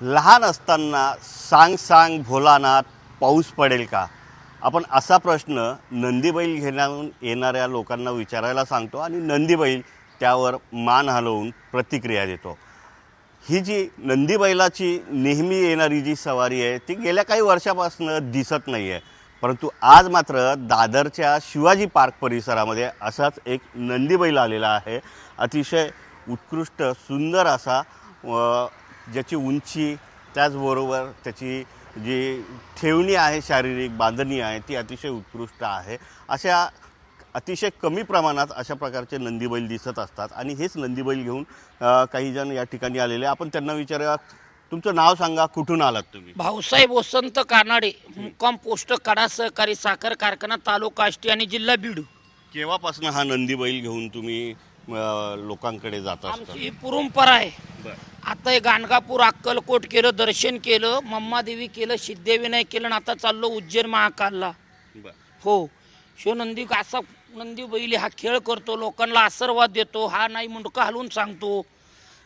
लहान असताना सांग सांग भोलानाथ पाऊस पडेल का? आपण असा प्रश्न नंदीबैल घेण्याहून येणाऱ्या लोकांना विचारायला सांगतो आणि नंदीबैल त्यावर मान हलवून प्रतिक्रिया देतो. ही जी नंदीबैलाची नेहमी येणारी जी सवारी आहे ती गेल्या काही वर्षापासून दिसत नाही आहे परंतु आज मात्र दादरच्या शिवाजी पार्क परिसरामध्ये असाच एक नंदीबैल आलेला आहे. अतिशय उत्कृष्ट सुंदर असा ज्याची उंची त्याचबरोबर त्याची जी ठेवणी आहे शारीरिक बांधणी आहे ती अतिशय उत्कृष्ट आहे. अशा अतिशय कमी प्रमाणात अशा प्रकारचे नंदीबैल दिसत असतात. आणि हेच नंदीबैल घेऊन काही जण या ठिकाणी आलेले आपण त्यांना विचारूया. तुमचं नाव सांगा. कुठून आलात तुम्ही? भाऊसाहेब वसंत कानाडे मुक्काम पोस्ट कडा सहकारी साखर कारखाना तालुका आष्टी आणि जिल्हा बीड. केव्हापासून हा नंदीबैल घेऊन तुम्ही अ, लोकांकडे जात आमची ही परंपरा आहे. बरं. आता हे गाणगापूर अक्कलकोट केलं दर्शन केलं मम्मादेवी केलं सिद्धिविनायक केलं आणि आता चाललो उज्जैन महाकालला. बरं. हो. शो नंदी असा नंदी बैली हा खेळ करतो लोकांना आशीर्वाद देतो हा नाही मुंडका हलवून सांगतो.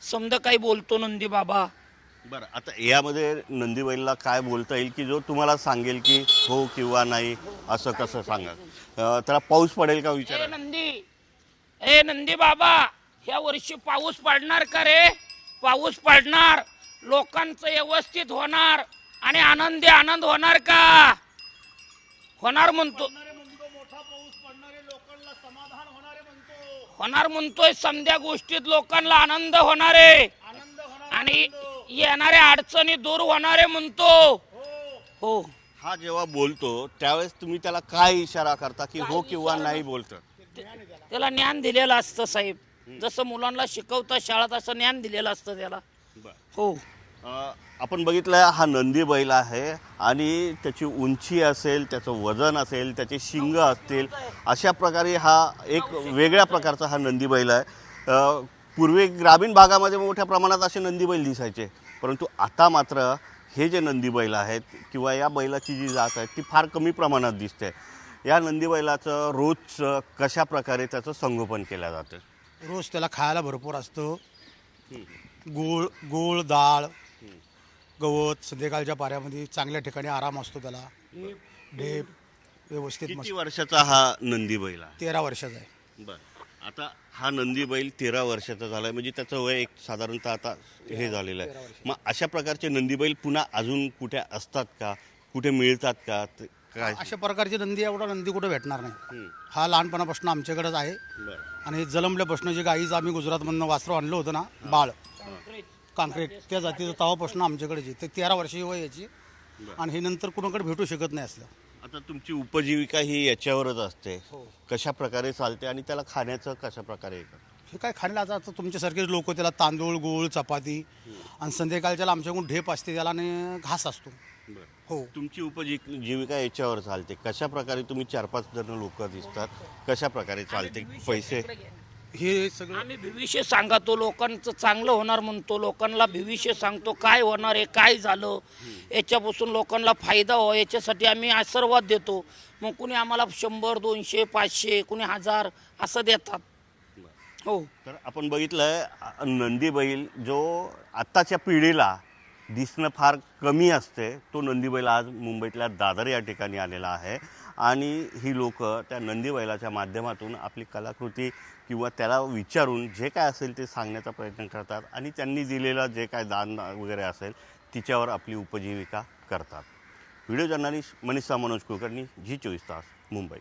समजा काही बोलतो नंदी बाबा. बरं आता यामध्ये नंदीबैलला काय बोलता येईल की जो तुम्हाला सांगेल की हो किंवा नाही असं कसं सांगा अ, त्याला पाऊस पडेल का ए विचार. नंदी ए नंदी बाबा ह्या वर्षी पाऊस पडणार का रे? पाऊस पडणार लोकांचं व्यवस्थित होणार आणि आनंदी आनंद होणार का? होणार म्हणतो. होणार म्हणतोय समध्या गोष्टीत लोकांना आनंद होणार. आहे आणि येणाऱ्या अडचणी दूर होणारे म्हणतो. हो. हा जेव्हा बोलतो त्यावेळेस तुम्ही त्याला काय इशारा करता की हो किंवा नाही बोलतं? त्याला ज्ञान दिलेलं असतं साहेब. जसं मुलांना शिकवता शाळेत असं ज्ञान दिलेलं असतं त्याला. हो. अ, आपण बघितलं हा नंदी बैल आहे आणि त्याची उंची असेल त्याचं वजन असेल त्याचे शिंग असतील अशा प्रकारे हा एक वेगळ्या प्रकारचा हा नंदी बैल आहे. अ, पूर्वी ग्रामीण भागामध्ये मोठ्या प्रमाणात असे नंदी बैल दिसायचे परंतु आता मात्र हे जे नंदी बैल आहेत किंवा या बैलाची जी जात आहे ती फार कमी प्रमाणात दिसते. या नंदी बैलाचं रोजचं कशा प्रकारे त्याचं संगोपन केलं जातं? रोज त्याला खायला भरपूर असतं. गूळ गूळ डाळ गवत संध्याकाळच्या पाऱ्यामध्ये चांगल्या ठिकाणी आराम असतो त्याला. ढेप व्यवस्थित किती मस्त. वर्षाचा हा नंदी बैल आहे? तेरा वर्षाचा आहे. बर. आता हा नंदी बैल तेरा वर्षाचा झालाय. म्हणजे त्याचं वय एक साधारणतः आता हे झालेलं आहे. मग अशा प्रकारचे नंदी बैल पुन्हा अजून कुठे असतात का? कुठे मिळतात का? ते काय? अशा प्रकारची नंदी एवढा नंदी कुठे भेटणार नाही. हा लहानपणापासून आमच्याकडेच आहे. बरं. आणि जलमल्यापासून जे गाईचं आम्ही गुजरातमधनं वासरू आणलं होतं ना बाळ. काँक्रीट त्या जातीचं तवापासून आमच्याकडे जे. ते तेरा वर्षी वय याची. आणि हे नंतर कुणाकडे भेटू शकत नाही असलं. आता तुमची उपजीविका ही याच्यावरच असते. हो. कशा प्रकारे चालते आणि त्याला खाण्याचं कशा प्रकारे हे? हे काय खायला आता आता तुमच्यासारखेच लोक त्याला तांदूळ गूळ चपाती आणि संध्याकाळच्याला आमच्याकडून ढेप असते. त्याला आणि घास असतो. हो. तुमची उपजी जीविका याच्यावर चालते. कशा प्रकारे तुम्ही चार पाच जण लोक दिसतात? कशा प्रकारे चालते? पैसे हे सगळं आम्ही भविष्य सांगतो लोकांचं चांगलं होणार म्हणतो लोकांना भविष्य सांगतो काय होणार आहे काय झालं याच्यापासून लोकांना फायदा हो याच्यासाठी आम्ही आशीर्वाद देतो. मग कुणी आम्हाला शंभर दोनशे पाचशे कुणी हजार असं देतात. हो. तर आपण बघितलंय अ, नंदी बैल जो आत्ताच्या पिढीला दिसणं फार कमी असते तो नंदी बैल आज मुंबईतल्या दादर या ठिकाणी आलेला आहे. आणि ही लोक त्या नंदीवैलाच्या माध्यमातून आपली कलाकृती किंवा त्याला विचारून जे काय असेल ते सांगण्याचा प्रयत्न करतात आणि त्यांनी दिलेलं जे काय दान वगैरे असेल तिच्यावर आपली उपजीविका करतात. व्हिडिओ जर्नलिस्ट मनीषा मनोज कुलकर्णी जी चोवीस तास मुंबई.